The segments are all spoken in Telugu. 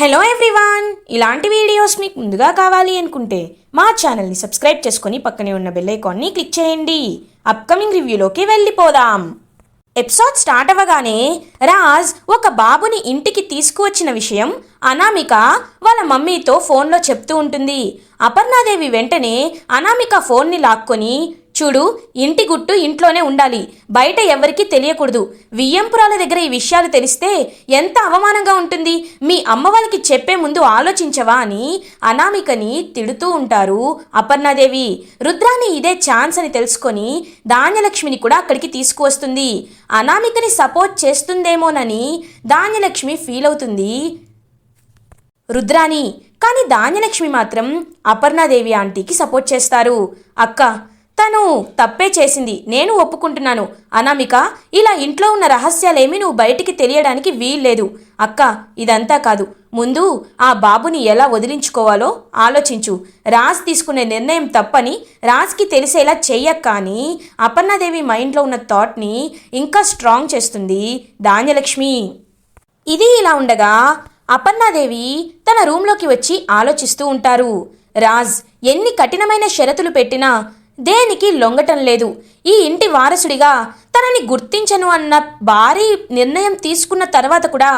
హలో ఎవ్రీవాన్ ఇలాంటి వీడియోస్ మీకు ముందుగా కావాలి అనుకుంటే మా ఛానల్ని సబ్స్క్రైబ్ చేసుకొని పక్కనే ఉన్న బెల్ ఐకాన్ని క్లిక్ చేయండి. అప్కమింగ్ రివ్యూలోకి వెళ్ళిపోదాం. ఎపిసోడ్ స్టార్ట్ అవ్వగానే రాజ్ ఒక బాబుని ఇంటికి తీసుకువచ్చిన విషయం అనామిక వాళ్ళ మమ్మీతో ఫోన్లో చెప్తూ ఉంటుంది. అపర్ణాదేవి వెంటనే అనామిక ఫోన్ని లాక్కొని చూడు ఇంటి గుట్టు ఇంట్లోనే ఉండాలి. బయట ఎవరికీ తెలియకూడదు. వియ్యంపురాల దగ్గర ఈ విషయాలు తెలిస్తే ఎంత అవమానంగా ఉంటుంది. మీ అమ్మ వాళ్ళకి చెప్పే ముందు ఆలోచించవా అని అనామికని తిడుతూ ఉంటారు అపర్ణాదేవి. రుద్రాని ఇదే ఛాన్స్ అని తెలుసుకొని ధాన్యలక్ష్మిని కూడా అక్కడికి తీసుకువస్తుంది. అనామికని సపోర్ట్ చేస్తుందేమోనని ధాన్యలక్ష్మి ఫీల్ అవుతుంది. రుద్రాని కానీ ధాన్యలక్ష్మి మాత్రం అపర్ణాదేవి ఆంటీకి సపోర్ట్ చేస్తారు. అక్క తను తప్పే చేసింది. నేను ఒప్పుకుంటున్నాను. అనామిక ఇలా ఇంట్లో ఉన్న రహస్యాలేమీ నువ్వు బయటికి తెలియడానికి వీల్లేదు. అక్క ఇదంతా కాదు. ముందు ఆ బాబుని ఎలా వదిలించుకోవాలో ఆలోచించు. రాజ్ తీసుకునే నిర్ణయం తప్పని రాజ్కి తెలిసేలా చెయ్యక్క అని అపర్ణాదేవి మైండ్లో ఉన్న థాట్ని ఇంకా స్ట్రాంగ్ చేస్తుంది ధాన్యలక్ష్మి. ఇది ఇలా ఉండగా అపర్ణాదేవి తన రూంలోకి వచ్చి ఆలోచిస్తూ ఉంటారు. రాజ్ ఎన్ని కఠినమైన షరతులు పెట్టినా దేనికి లొంగటం లేదు. ఈ ఇంటి వారసుడిగా తనని గుర్తించను అన్న భారీ నిర్ణయం తీసుకున్న తర్వాత కూడా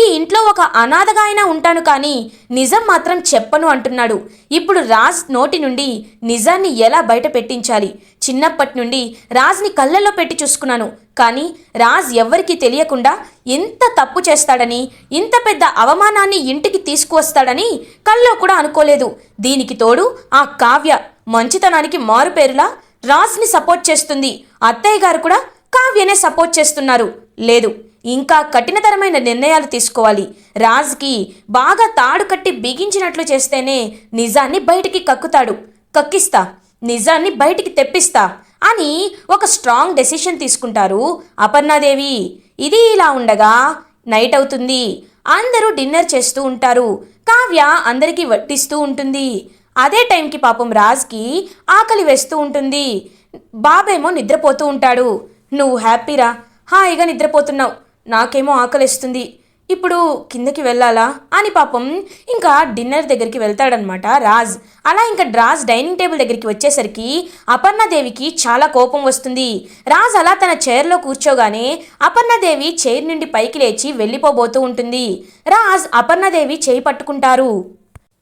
ఈ ఇంట్లో ఒక అనాథగా అయినా ఉంటాను కానీ నిజం మాత్రం చెప్పను అంటున్నాడు. ఇప్పుడు రాజ్ నోటి నుండి నిజాన్ని ఎలా బయట పెట్టించాలి? చిన్నప్పటి నుండి రాజ్ని కళ్ళల్లో పెట్టి చూసుకున్నాను. కానీ రాజ్ ఎవ్వరికీ తెలియకుండా ఇంత తప్పు చేస్తాడని ఇంత పెద్ద అవమానాన్ని ఇంటికి తీసుకువస్తాడని కల్లో కూడా అనుకోలేదు. దీనికి తోడు ఆ కావ్య మంచితనానికి మారుపేరులా రాజ్ని సపోర్ట్ చేస్తుంది. అత్తయ్య గారు కూడా కావ్యనే సపోర్ట్ చేస్తున్నారు. లేదు ఇంకా కఠినతరమైన నిర్ణయాలు తీసుకోవాలి. రాజ్కి బాగా తాడు కట్టి బిగించినట్లు చేస్తేనే నిజాన్ని బయటికి కక్కుతాడు. కక్కిస్తా నిజాన్ని బయటికి తెప్పిస్తా అని ఒక స్ట్రాంగ్ డెసిషన్ తీసుకుంటారు. అపర్ణాదేవి ఇది ఇలా ఉండగా నైట్ అవుతుంది. అందరూ డిన్నర్ చేస్తూ ఉంటారు. కావ్య అందరికీ వడ్డిస్తూ ఉంటుంది. అదే టైంకి పాపం రాజ్కి ఆకలి వేస్తూ ఉంటుంది. బాబేమో నిద్రపోతూ ఉంటాడు. నువ్వు హ్యాపీరా? హాయిగా నిద్రపోతున్నావు. నాకేమో ఆకలిస్తుంది. ఇప్పుడు కిందకి వెళ్ళాలా? అని పాపం ఇంకా డిన్నర్ దగ్గరికి వెళ్తాడనమాట రాజ్. అలా ఇంకా రాజ్ డైనింగ్ టేబుల్ దగ్గరికి వచ్చేసరికి అపర్ణదేవికి చాలా కోపం వస్తుంది. రాజ్ అలా తన చైర్లో కూర్చోగానే అపర్ణదేవి చైర్ నుండి పైకి లేచి వెళ్ళిపోబోతూ ఉంటుంది. రాజ్ అపర్ణదేవి చేయి పట్టుకుంటారు.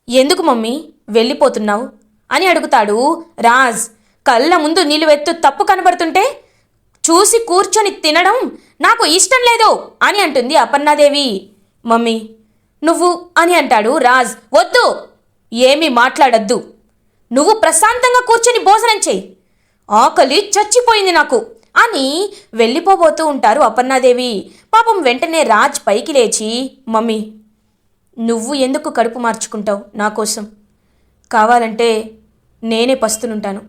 ఎందుకు మమ్మీ? వెళ్ళిపోతున్నావు? అని అడుగుతాడు రాజ్. కళ్ళ ముందు నిలువెత్తు తప్పు కనబడుతుంటే చూసి కూర్చొని తినడం నాకు ఇష్టం లేదు అని అంటుంది అపర్ణాదేవి. మమ్మీ నువ్వు అని అంటాడు రాజ్. వద్దు ఏమీ మాట్లాడద్దు. నువ్వు ప్రశాంతంగా కూర్చొని భోజనం చేయి. ఆకలి చచ్చిపోయింది నాకు అని వెళ్ళిపోబోతూ ఉంటారు అపర్ణాదేవి. పాపం వెంటనే రాజ్ పైకి లేచి మమ్మీ నువ్వు ఎందుకు కడుపు మార్చుకుంటావు నా కోసం? కావాలంటే నేనే పస్తునుంటాను.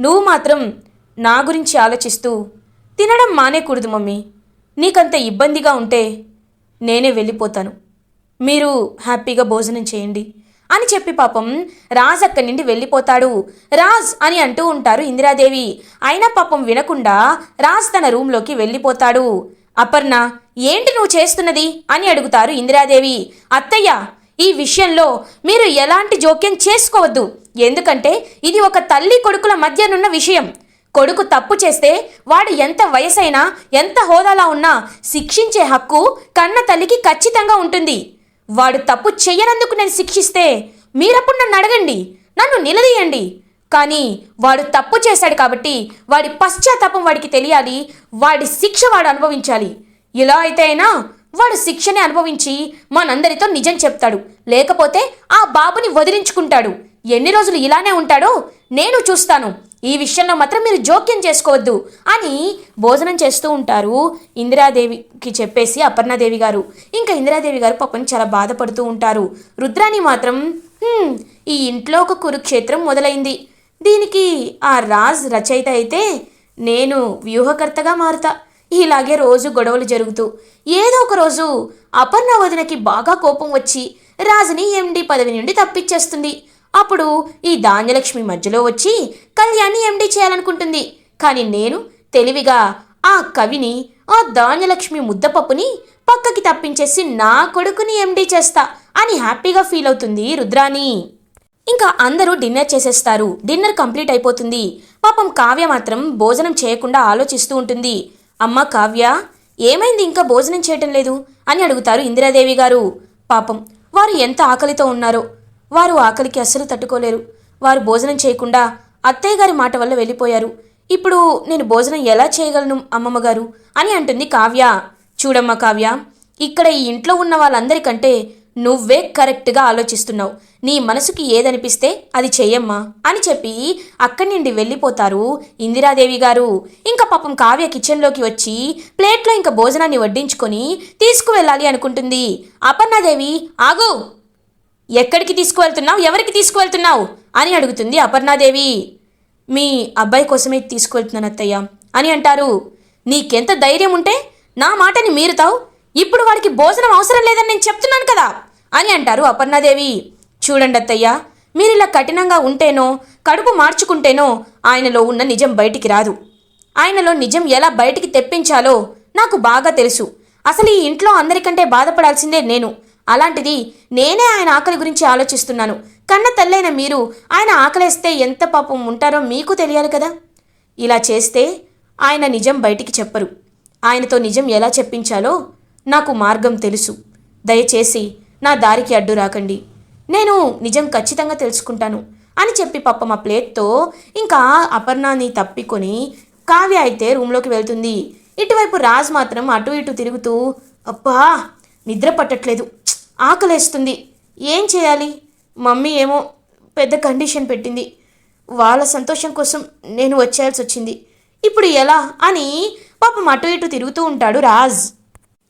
నువ్వు మాత్రం నా గురించి ఆలోచిస్తూ తినడం మానేకూడదు మమ్మీ. నీకంత ఇబ్బందిగా ఉంటే నేనే వెళ్ళిపోతాను. మీరు హ్యాపీగా భోజనం చేయండి అని చెప్పి పాపం రాజ్ అక్కడి నుండి వెళ్ళిపోతాడు. రాజ్ అని అంటూ ఉంటారు ఇందిరాదేవి. అయినా పాపం వినకుండా రాజ్ తన రూంలోకి వెళ్ళిపోతాడు. అపర్ణ ఏంటి నువ్వు చేస్తున్నది? అని అడుగుతారు ఇందిరాదేవి. అత్తయ్య ఈ విషయంలో మీరు ఎలాంటి జోక్యం చేసుకోవద్దు. ఎందుకంటే ఇది ఒక తల్లి కొడుకుల మధ్యనున్న విషయం. కొడుకు తప్పు చేస్తే వాడు ఎంత వయసైనా ఎంత హోదాలా ఉన్నా శిక్షించే హక్కు కన్న తల్లికి ఖచ్చితంగా ఉంటుంది. వాడు తప్పు చెయ్యనందుకు నేను శిక్షిస్తే మీరప్పుడు నన్ను అడగండి. నన్ను నిలదీయండి. కానీ వాడు తప్పు చేశాడు కాబట్టి వాడి పశ్చాత్తాపం వాడికి తెలియాలి వాడి శిక్ష వాడు అనుభవించాలి. ఇలా అయితే అయినా వాడు శిక్షని అనుభవించి మనందరితో నిజం చెప్తాడు. లేకపోతే ఆ బాబుని వదిలించుకుంటాడు. ఎన్ని రోజులు ఇలానే ఉంటాడో నేను చూస్తాను. ఈ విషయంలో మాత్రం మీరు జోక్యం చేసుకోవద్దు అని భోజనం చేస్తూ ఉంటారు ఇందిరాదేవికి చెప్పేసి అపర్ణాదేవి గారు. ఇంకా ఇందిరాదేవి గారు పాపం చాలా బాధపడుతూ ఉంటారు. రుద్రాని మాత్రం ఈ ఇంట్లో ఒక కురుక్షేత్రం మొదలైంది. దీనికి ఆ రాజ్ రచయిత అయితే నేను వ్యూహకర్తగా మారుతా. ఇలాగే రోజు గొడవలు జరుగుతూ ఏదో ఒక రోజు అపర్ణ వదినకి బాగా కోపం వచ్చి రాజుని ఎండి పదవి నుండి తప్పించేస్తుంది. అప్పుడు ఈ ధాన్యలక్ష్మి మధ్యలో వచ్చి కళ్యాణి ఎండి చేయాలనుకుంటుంది. కానీ నేను తెలివిగా ఆ కవిని ఆ ధాన్యలక్ష్మి ముద్దపప్పుని పక్కకి తప్పించేసి నా కొడుకుని ఎండి చేస్తా అని హ్యాపీగా ఫీల్ అవుతుంది రుద్రాని ఇంకా అందరూ డిన్నర్ చేసేస్తారు. డిన్నర్ కంప్లీట్ అయిపోతుంది. పాపం కావ్య మాత్రం భోజనం చేయకుండా ఆలోచిస్తూ ఉంటుంది. అమ్మ కావ్య ఏమైంది ఇంకా భోజనం చేయటం లేదు? అని అడుగుతారు ఇందిరాదేవి గారు. పాపం వారు ఎంత ఆకలితో ఉన్నారో. వారు ఆకలికి అస్సలు తట్టుకోలేరు. వారు భోజనం చేయకుండా అత్తయ్య గారి మాట వల్ల వెళ్ళిపోయారు. ఇప్పుడు నేను భోజనం ఎలా చేయగలను అమ్మమ్మ గారు? అని అంటుంది కావ్య. చూడమ్మా కావ్య ఇక్కడ ఈ ఇంట్లో ఉన్న వాళ్ళందరికంటే నువ్వే కరెక్ట్గా ఆలోచిస్తున్నావు. నీ మనసుకి ఏదనిపిస్తే అది చెయ్యమ్మా అని చెప్పి అక్కడి నుండి వెళ్ళిపోతారు ఇందిరాదేవి గారు. ఇంకా పాపం కావ్య కిచెన్లోకి వచ్చి ప్లేట్లో ఇంకా భోజనాన్ని వడ్డించుకొని తీసుకువెళ్ళాలి అనుకుంటుంది. అపర్ణాదేవి ఆగు! ఎక్కడికి తీసుకువెళ్తున్నావు? ఎవరికి తీసుకువెళ్తున్నావు? అని అడుగుతుంది అపర్ణాదేవి. మీ అబ్బాయి కోసమే తీసుకువెళ్తున్నాను అత్తయ్య అని అంటారు. నీకెంత ధైర్యం ఉంటే నా మాటని మీరుతావు. ఇప్పుడు వాడికి భోజనం అవసరం లేదని నేను చెప్తున్నాను కదా! అని అంటారు అపర్ణాదేవి. చూడండి అత్తయ్య మీరిలా కఠినంగా ఉంటేనో కడుపు మార్చుకుంటేనో ఆయనలో ఉన్న నిజం బయటికి రాదు. ఆయనలో నిజం ఎలా బయటికి తెప్పించాలో నాకు బాగా తెలుసు. అసలు ఈ ఇంట్లో అందరికంటే బాధపడాల్సిందే నేను. అలాంటిది నేనే ఆయన ఆకలి గురించి ఆలోచిస్తున్నాను. కన్న తల్లైన మీరు ఆయన ఆకలేస్తే ఎంత పాపం ఉంటారో మీకు తెలియాలి కదా? ఇలా చేస్తే ఆయన నిజం బయటికి చెప్పరు. ఆయనతో నిజం ఎలా చెప్పించాలో నాకు మార్గం తెలుసు. దయచేసి నా దారికి అడ్డు రాకండి. నేను నిజం ఖచ్చితంగా తెలుసుకుంటాను అని చెప్పి పాపం ఆ ప్లేట్తో ఇంకా అపర్ణాన్ని తప్పికొని కావ్య అయితే రూమ్లోకి వెళ్తుంది. ఇటువైపు రాజ్ మాత్రం అటు ఇటు తిరుగుతూ అబ్బా నిద్ర పట్టట్లేదు. ఆకలేస్తుంది. ఏం చేయాలి? మమ్మీ ఏమో పెద్ద కండిషన్ పెట్టింది. వాళ్ళ సంతోషం కోసం నేను వచ్చేయాల్సి వచ్చింది. ఇప్పుడు ఎలా? అని పాపం అటు ఇటు తిరుగుతూ ఉంటాడు రాజ్.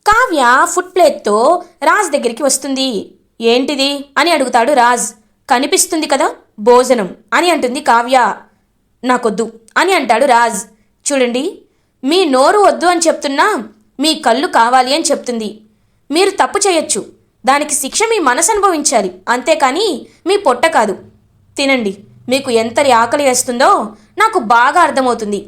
కావ్య ఫుట్ ప్లేట్తో రాజ్ దగ్గరికి వస్తుంది. ఏంటిది? అని అడుగుతాడు రాజ్. కనిపిస్తుంది కదా భోజనం అని అంటుంది కావ్య. నాకొద్దు అని అంటాడు రాజ్. చూడండి మీ నోరు వద్దు అని చెప్తున్నా మీ కళ్ళు కావాలి అని చెప్తుంది. మీరు తప్పు చేయొచ్చు. దానికి శిక్ష మీ మనసు అనుభవించాలి. అంతేకాని మీ పొట్ట కాదు. తినండి మీకు ఎంతటి ఆకలి వేస్తుందో నాకు బాగా అర్థమవుతుంది.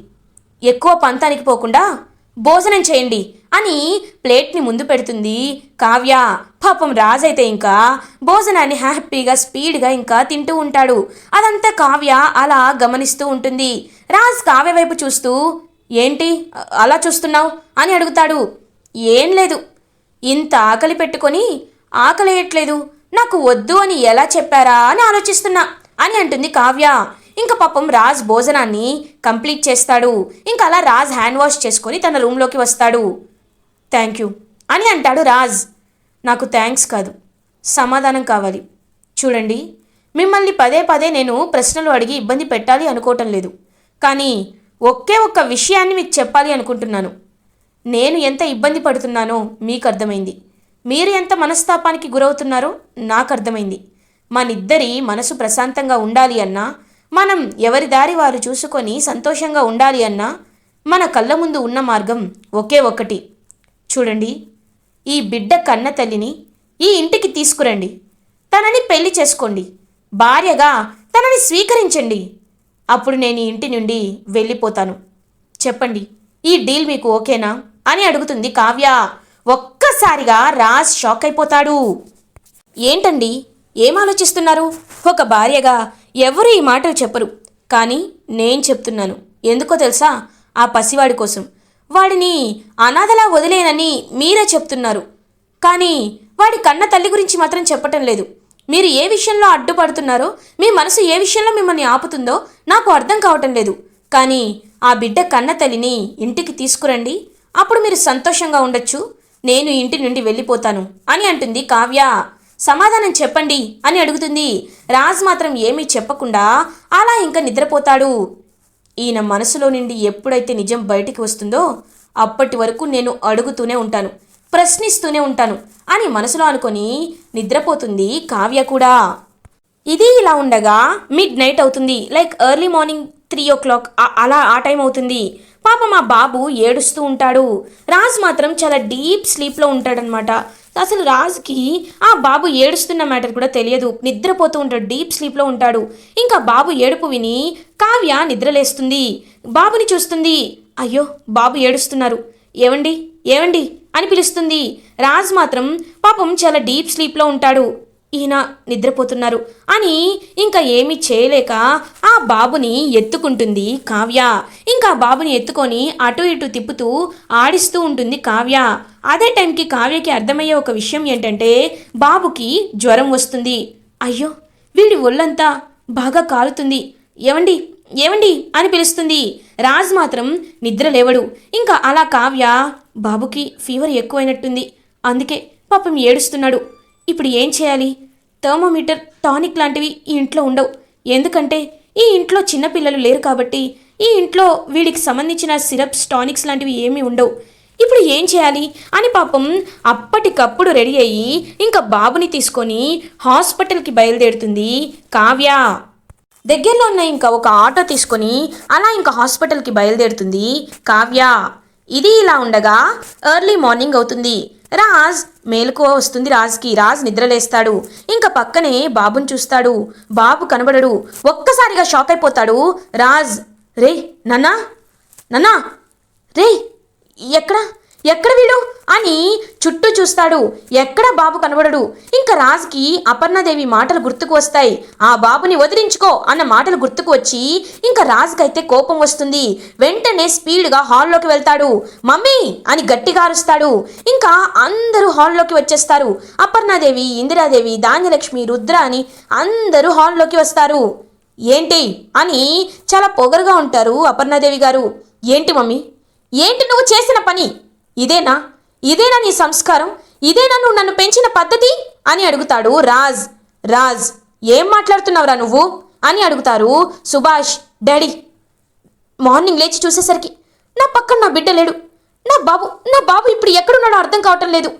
ఎక్కువ పంతానికి పోకుండా భోజనం చేయండి అని ప్లేట్ని ముందు పెడుతుంది కావ్య. పాపం రాజైతే ఇంకా భోజనాన్ని హ్యాపీగా స్పీడ్గా ఇంకా తింటూ ఉంటాడు. అదంతా కావ్య అలా గమనిస్తూ ఉంటుంది. రాజ్ కావ్య వైపు చూస్తూ ఏంటి? అలా చూస్తున్నావు? అని అడుగుతాడు. ఏం లేదు. ఇంత ఆకలి పెట్టుకొని ఆకలేయట్లేదు. నాకు వద్దు అని ఎలా చెప్పారా? అని ఆలోచిస్తున్నా అని అంటుంది కావ్య. ఇంకా పాపం రాజ్ భోజనాన్ని కంప్లీట్ చేస్తాడు. ఇంకా అలా రాజ్ హ్యాండ్ వాష్ చేసుకొని తన రూమ్లోకి వస్తాడు. థ్యాంక్ యూ అని అంటాడు రాజ్. నాకు థ్యాంక్స్ కాదు సమాధానం కావాలి. చూడండి మిమ్మల్ని పదే పదే నేను ప్రశ్నలు అడిగి ఇబ్బంది పెట్టాలి అనుకోవటం లేదు. కానీ ఒకే ఒక్క విషయాన్ని మీకు చెప్పాలి అనుకుంటున్నాను. నేను ఎంత ఇబ్బంది పడుతున్నానో మీకు అర్థమైంది. మీరు ఎంత మనస్తాపానికి గురవుతున్నారో నాకు అర్థమైంది. మనిద్దరి మనసు ప్రశాంతంగా ఉండాలి అన్నా మనం ఎవరి దారి వారు చూసుకొని సంతోషంగా ఉండాలి అన్నా మన కళ్ళ ముందు ఉన్న మార్గం ఒకే ఒకటి చూడండి ఈ బిడ్డ కన్న తల్లిని ఈ ఇంటికి తీసుకురండి. తనని పెళ్ళి చేసుకోండి. భార్యగా తనని స్వీకరించండి. అప్పుడు నేను ఈ ఇంటి నుండి వెళ్ళిపోతాను. చెప్పండి ఈ డీల్ మీకు ఓకేనా? అని అడుగుతుంది కావ్య. ఒక్కసారిగా రాజ్ షాక్ అయిపోతాడు. ఏంటండి? ఏం ఆలోచిస్తున్నారు? ఒక భార్యగా ఎవరు ఈ మాటలు చెప్పరు. కానీ నేను చెప్తున్నాను. ఎందుకో తెలుసా? ఆ పసివాడి కోసం. వాడిని అనాథలా వదిలేనని మీరే చెప్తున్నారు. కానీ వాడి కన్న తల్లి గురించి మాత్రం చెప్పటం లేదు. మీరు ఏ విషయంలో అడ్డుపడుతున్నారో మీ మనసు ఏ విషయంలో మిమ్మల్ని ఆపుతుందో నాకు అర్థం కావటం లేదు. కానీ ఆ బిడ్డ కన్న తల్లిని ఇంటికి తీసుకురండి. అప్పుడు మీరు సంతోషంగా ఉండొచ్చు. నేను ఇంటి నుండి వెళ్ళిపోతాను అని అంటుంది కావ్య. సమాధానం చెప్పండి అని అడుగుతుంది. రాజ్ మాత్రం ఏమీ చెప్పకుండా అలా ఇంకా నిద్రపోతాడు. ఈయన మనసులో నుండి ఎప్పుడైతే నిజం బయటికి వస్తుందో అప్పటి వరకు నేను అడుగుతూనే ఉంటాను ప్రశ్నిస్తూనే ఉంటాను అని మనసులో అనుకొని నిద్రపోతుంది కావ్య కూడా. ఇది ఇలా ఉండగా మిడ్ నైట్ అవుతుంది. Like early morning three o'clock అలా ఆ టైం అవుతుంది. పాప మా బాబు ఏడుస్తూ ఉంటాడు. రాజ్ మాత్రం చాలా డీప్ స్లీప్లో ఉంటాడనమాట అసలు రాజుకి ఆ బాబు ఏడుస్తున్న మ్యాటర్ కూడా తెలియదు. నిద్రపోతూ ఉంటాడు డీప్ స్లీప్లో ఉంటాడు. ఇంకా బాబు ఏడుపు విని కావ్య నిద్రలేస్తుంది. బాబుని చూస్తుంది. అయ్యో బాబు ఏడుస్తున్నారు. ఏవండి? ఏవండి? అని పిలుస్తుంది. రాజ్ మాత్రం పాపం చాలా డీప్ స్లీప్లో ఉంటాడు. ఈయన నిద్రపోతున్నారు. అని ఇంకా ఏమీ చేయలేక ఆ బాబుని ఎత్తుకుంటుంది కావ్య. ఇంకా బాబుని ఎత్తుకొని అటు ఇటు తిప్పుతూ ఆడిస్తూ ఉంటుంది కావ్య. అదే టైంకి కావ్యకి అర్థమయ్యే ఒక విషయం ఏంటంటే బాబుకి జ్వరం వస్తుంది. అయ్యో వీడి ఒళ్ళంతా బాగా కాలుతుంది. ఏమండి ఏమండి అని పిలుస్తుంది. రాజ్ మాత్రం నిద్ర లేవడు. ఇంకా అలా కావ్య బాబుకి ఫీవర్ ఎక్కువైనట్టుంది. అందుకే పాపం ఏడుస్తున్నాడు. ఇప్పుడు ఏం చేయాలి? థర్మోమీటర్ టానిక్ లాంటివి ఈ ఇంట్లో ఉండవు. ఎందుకంటే ఈ ఇంట్లో చిన్నపిల్లలు లేరు కాబట్టి ఈ ఇంట్లో వీడికి సంబంధించిన సిరప్స్ టానిక్స్ లాంటివి ఏమీ ఉండవు. ఇప్పుడు ఏం చేయాలి? అని పాపం అప్పటికప్పుడు రెడీ అయ్యి ఇంకా బాబుని తీసుకొని హాస్పిటల్కి బయలుదేరుతుంది కావ్య. దగ్గరలో ఉన్న ఇంకా ఒక ఆటో తీసుకొని అలా ఇంకా హాస్పిటల్కి బయలుదేరుతుంది కావ్య. ఇది ఇలా ఉండగా ఎర్లీ మార్నింగ్ అవుతుంది. రాజ్ మేలుకో వస్తుంది రాజ్కి. రాజ్ నిద్రలేస్తాడు. ఇంకా పక్కనే బాబుని చూస్తాడు. బాబు కనబడడు. ఒక్కసారిగా షాక్ అయిపోతాడు. రాజ్ రే నన్నా నన్నా రే ఎక్కడ? ఎక్కడ వీడు? అని చుట్టూ చూస్తాడు. ఎక్కడ బాబు కనబడడు? ఇంకా రాజుకి అపర్ణదేవి మాటలు గుర్తుకు వస్తాయి. ఆ బాబుని వదిలించుకో అన్న మాటలు గుర్తుకు వచ్చి ఇంకా రాజుకైతే కోపం వస్తుంది. వెంటనే స్పీడ్గా హాల్లోకి వెళ్తాడు. మమ్మీ! అని గట్టిగా అరుస్తాడు. ఇంకా అందరూ హాల్లోకి వచ్చేస్తారు. అపర్ణాదేవి ఇందిరాదేవి ధాన్యలక్ష్మి రుద్ర అని అందరూ హాల్లోకి వస్తారు. ఏంటి? అని చాలా పొగరుగా ఉంటారు అపర్ణాదేవి గారు. ఏంటి మమ్మీ? ఏంటి నువ్వు చేసిన పని? ఇదేనా? ఇదేనా నీ సంస్కారం? ఇదేనా నువ్వు నన్ను పెంచిన పద్ధతి? అని అడుగుతాడు రాజ్. రాజ్ ఏం మాట్లాడుతున్నావురా నువ్వు? అని అడుగుతారు సుభాష్ డాడీ మార్నింగ్ లేచి చూసేసరికి నా పక్కన నా బిడ్డ లేడు. నా బాబు నా బాబు ఇప్పుడు ఎక్కడున్నాడో అర్థం కావటం లేదు.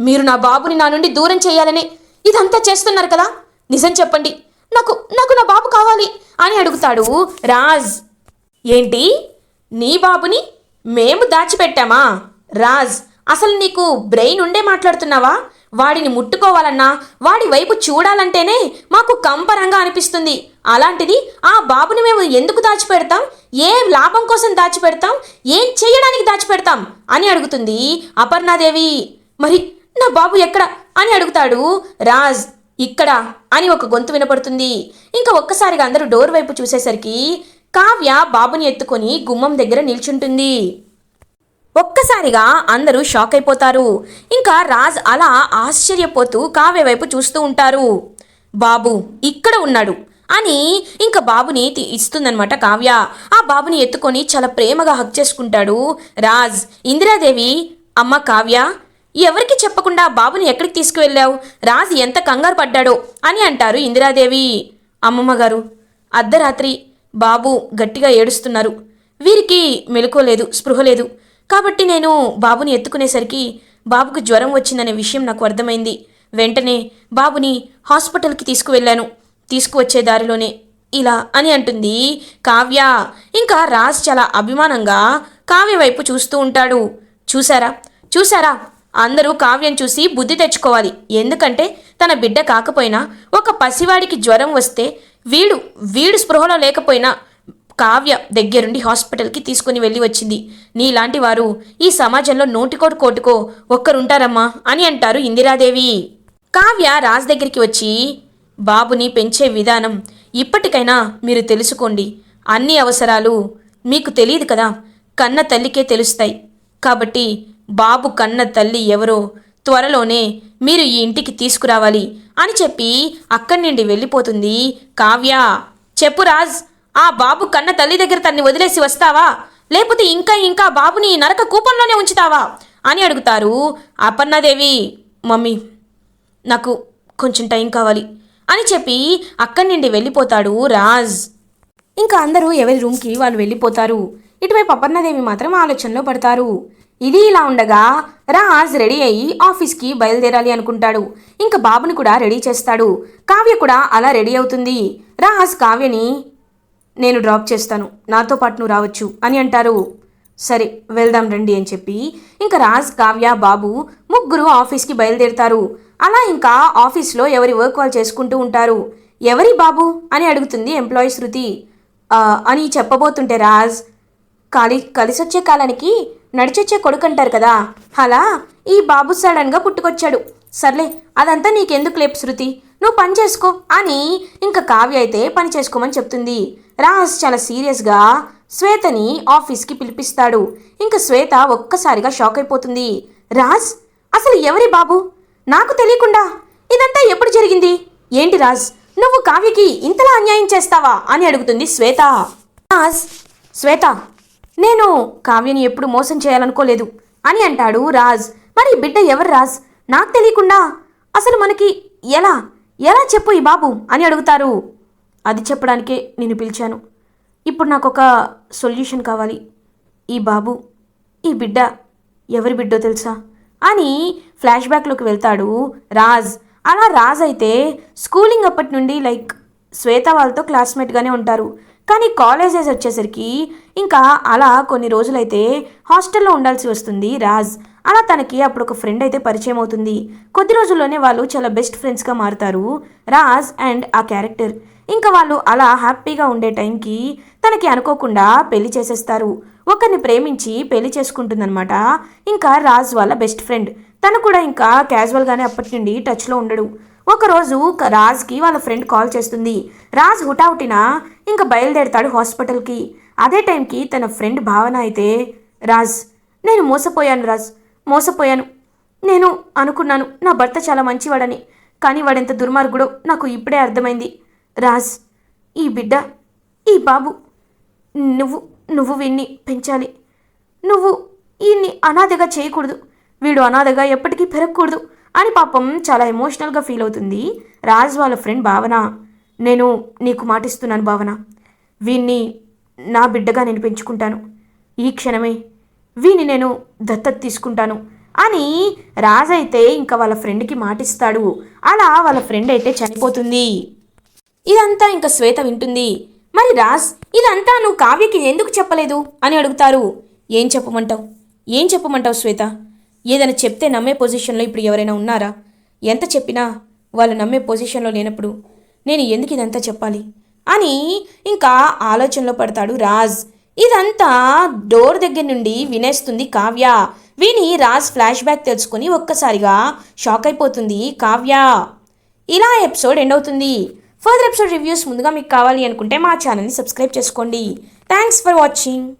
మీరు నా బాబుని నా నుండి దూరం చేయాలనే ఇదంతా చేస్తున్నారు కదా? నిజం చెప్పండి. నాకు నాకు నా బాబు కావాలి అని అడుగుతాడు రాజ్. ఏంటి? నీ బాబుని మేము దాచిపెట్టామా? రాజ్ అసలు నీకు బ్రెయిన్ ఉండే మాట్లాడుతున్నావా? వాడిని ముట్టుకోవాలన్నా వాడి వైపు చూడాలంటేనే మాకు కంపరంగా అనిపిస్తుంది. అలాంటిది ఆ బాబుని మేము ఎందుకు దాచిపెడతాం? ఏ లాభం కోసం దాచిపెడతాం? ఏం చేయడానికి దాచిపెడతాం? అని అడుగుతుంది అపర్ణాదేవి. మరి నా బాబు ఎక్కడ? అని అడుగుతాడు రాజ్. ఇక్కడ అని ఒక గొంతు వినపడుతుంది. ఇంకా ఒక్కసారిగా అందరూ డోర్ వైపు చూసేసరికి కావ్య బాబుని ఎత్తుకొని గుమ్మం దగ్గర నిల్చుంటుంది. ఒక్కసారిగా అందరూ షాక్ అయిపోతారు. ఇంకా రాజ్ అలా ఆశ్చర్యపోతూ కావ్య వైపు చూస్తూ ఉంటారు. బాబు ఇక్కడ ఉన్నాడు అని ఇంకా బాబుని తీ- ఇస్తుందన్నమాట కావ్య. ఆ బాబుని ఎత్తుకొని చాలా ప్రేమగా హక్ చేసుకుంటాడు రాజ్. ఇందిరాదేవి అమ్మ కావ్య ఎవరికి చెప్పకుండా బాబుని ఎక్కడికి తీసుకువెళ్ళావు? రాజ్ ఎంత కంగారు పడ్డాడో అని అంటారు ఇందిరాదేవి. అమ్మమ్మ గారు అర్ధరాత్రి బాబు గట్టిగా ఏడుస్తున్నారు. వీరికి మెలుకోలేదు స్పృహ లేదు. కాబట్టి నేను బాబుని ఎత్తుకునేసరికి బాబుకు జ్వరం వచ్చిందనే విషయం నాకు అర్థమైంది. వెంటనే బాబుని హాస్పిటల్కి తీసుకువెళ్ళాను. తీసుకువచ్చే దారిలోనే ఇలా అని అంటుంది కావ్య. ఇంకా రాజ్ చాలా అభిమానంగా కావ్య వైపు చూస్తూ ఉంటాడు. చూసారా చూసారా అందరూ కావ్యం చూసి బుద్ధి తెచ్చుకోవాలి. ఎందుకంటే తన బిడ్డ కాకపోయినా ఒక పసివాడికి జ్వరం వస్తే వీడు వీడు స్పృహలో లేకపోయినా కావ్య దగ్గరుండి హాస్పిటల్కి తీసుకుని వెళ్ళి వచ్చింది. నీలాంటి వారు ఈ సమాజంలో నోటికోటి కోటుకో ఒక్కరుంటారమ్మా అని అంటారు ఇందిరాదేవి. కావ్య రాజ్ దగ్గరికి వచ్చి బాబుని పెంచే విధానం ఇప్పటికైనా మీరు తెలుసుకోండి. అన్ని అవసరాలు మీకు తెలియదు కదా. కన్న తల్లికే తెలుస్తాయి. కాబట్టి బాబు కన్న తల్లి ఎవరో త్వరలోనే మీరు ఈ ఇంటికి తీసుకురావాలి అని చెప్పి అక్కడి నుండి వెళ్ళిపోతుంది కావ్య. చెప్పు రాజ్ ఆ బాబు కన్న తల్లి దగ్గర తన్ని వదిలేసి వస్తావా? లేకపోతే ఇంకా ఇంకా బాబుని నరక కూపంలోనే ఉంచుతావా? అని అడుగుతారు అపర్ణాదేవి. మమ్మీ నాకు కొంచెం టైం కావాలి అని చెప్పి అక్కడి నుండి వెళ్ళిపోతాడు రాజ్. ఇంకా అందరూ ఎవరి రూమ్కి వాళ్ళు వెళ్ళిపోతారు. ఇటువైపు అపర్ణాదేవి మాత్రం ఆలోచనలో పడతారు. ఇది ఇలా ఉండగా రాజ్ రెడీ అయ్యి ఆఫీస్కి బయలుదేరాలి అనుకుంటాడు. ఇంకా బాబుని కూడా రెడీ చేస్తాడు. కావ్య కూడా అలా రెడీ అవుతుంది. రాజ్ కావ్యని నేను డ్రాప్ చేస్తాను. నాతో పాటు నువ్వు రావచ్చు అని అంటారు. సరే వెళ్దాం రండి అని చెప్పి ఇంకా రాజ్ కావ్య బాబు ముగ్గురు ఆఫీస్కి బయలుదేరుతారు. అలా ఇంకా ఆఫీస్లో ఎవరి వర్క్ వాళ్ళు చేసుకుంటూ ఉంటారు. ఎవరి బాబు? అని అడుగుతుంది ఎంప్లాయీ శృతి. అని చెప్పబోతుంటే రాజ్ కాలి కలిసొచ్చే కాలానికి నడిచొచ్చే కొడుకు అంటారు కదా. అలా ఈ బాబు సడన్గా పుట్టుకొచ్చాడు. సర్లే అదంతా నీకెందుకు లేపు శృతి? నువ్వు పని చేసుకో అని ఇంకా కావ్య అయితే పని చేసుకోమని చెప్తుంది. రాజ్ చాలా సీరియస్గా శ్వేతని ఆఫీస్కి పిలిపిస్తాడు. ఇంకా శ్వేత ఒక్కసారిగా షాక్ అయిపోతుంది. రాజ్ అసలు ఎవరి బాబు? నాకు తెలియకుండా. ఇదంతా ఎప్పుడు జరిగింది? ఏంటి రాజ్ నువ్వు కావ్యకి ఇంతలా అన్యాయం చేస్తావా అని అడుగుతుంది శ్వేత. రాజ్ శ్వేత నేను కావ్యని ఎప్పుడు మోసం చేయాలనుకోలేదు అని అంటాడు రాజ్. మరి బిడ్డ ఎవరు రాజ్? నాకు తెలియకుండా. అసలు మనకి ఎలా? ఎలా చెప్పు ఈ బాబు? అని అడుగుతారు. అది చెప్పడానికే నేను పిలిచాను. ఇప్పుడు నాకు ఒక సొల్యూషన్ కావాలి. ఈ బాబు ఈ బిడ్డ ఎవరి బిడ్డో తెలుసా? అని ఫ్లాష్ బ్యాక్లోకి వెళ్తాడు రాజ్. అలా రాజ్ అయితే స్కూలింగ్ అప్పటి నుండి లైక్ శ్వేత వాళ్ళతో క్లాస్మేట్గానే ఉంటారు. కానీ కాలేజెస్ వచ్చేసరికి ఇంకా అలా కొన్ని రోజులైతే హాస్టల్లో ఉండాల్సి వస్తుంది రాజ్. అలా తనకి అప్పుడు ఒక ఫ్రెండ్ అయితే పరిచయం అవుతుంది. కొద్ది రోజుల్లోనే వాళ్ళు చాలా బెస్ట్ ఫ్రెండ్స్గా మారుతారు రాజ్ అండ్ ఆ క్యారెక్టర్ ఇంకా వాళ్ళు అలా హ్యాపీగా ఉండే టైంకి తనకి అనుకోకుండా పెళ్ళి చేసేస్తారు. ఒకరిని ప్రేమించి పెళ్ళి చేసుకుంటుందన్నమాట. ఇంకా రాజ్ వాళ్ళ బెస్ట్ ఫ్రెండ్ తను కూడా ఇంకా క్యాజువల్గానే అప్పటి నుండి టచ్లో ఉండడు. ఒకరోజు రాజ్కి వాళ్ళ ఫ్రెండ్ కాల్ చేస్తుంది. రాజ్ హుటాహుటిన ఇంకా బయలుదేరతాడు హాస్పిటల్కి అదే టైంకి తన ఫ్రెండ్ భావన అయితే రాజ్ నేను మోసపోయాను రాజ్. మోసపోయాను. నేను అనుకున్నాను నా భర్త చాలా మంచివాడని కానీ వాడెంత దుర్మార్గుడో నాకు ఇప్పుడే అర్థమైంది. రాజ్ ఈ బిడ్డ ఈ బాబు నువ్వు నువ్వు వీణ్ణి పెంచాలి. నువ్వు ఈయన్ని అనాథగా చేయకూడదు. వీడు అనాథగా ఎప్పటికీ పెరగకూడదు అని పాపం చాలా ఎమోషనల్గా ఫీల్ అవుతుంది రాజ్ వాళ్ళ ఫ్రెండ్ భావన. నేను నీకు మాటిస్తున్నాను భావన. వీణ్ణి నా బిడ్డగా నేను పెంచుకుంటాను. ఈ క్షణమే వీని నేను దత్తత తీసుకుంటాను. అని రాజ్ అయితే ఇంకా వాళ్ళ ఫ్రెండ్కి మాటిస్తాడు. అలా వాళ్ళ ఫ్రెండ్ అయితే చనిపోతుంది. ఇదంతా ఇంకా శ్వేత వింటుంది. మరి రాజ్ ఇదంతా నువ్వు కావ్యకి ఎందుకు చెప్పలేదు? అని అడుగుతారు. ఏం చెప్పమంటావు? ఏం చెప్పమంటావు శ్వేత? ఏదైనా చెప్తే నమ్మే పొజిషన్లో ఇప్పుడు ఎవరైనా ఉన్నారా? ఎంత చెప్పినా వాళ్ళు నమ్మే పొజిషన్లో లేనప్పుడు నేను ఎందుకు ఇదంతా చెప్పాలి? అని ఇంకా ఆలోచనలో పడతాడు రాజ్. ఇదంతా డోర్ దగ్గర నుండి వినేస్తుంది కావ్య. విని రాజ్ ఫ్లాష్ బ్యాక్ తెలుసుకుని ఒక్కసారిగా షాక్ అయిపోతుంది కావ్య. ఇలా ఎపిసోడ్ ఎండ్ అవుతుంది. ఫర్దర్ ఎపిసోడ్ రివ్యూస్ ముందుగా మీకు కావాలి అనుకుంటే మా ఛానల్ని సబ్స్క్రైబ్ చేసుకోండి. Thanks for watching.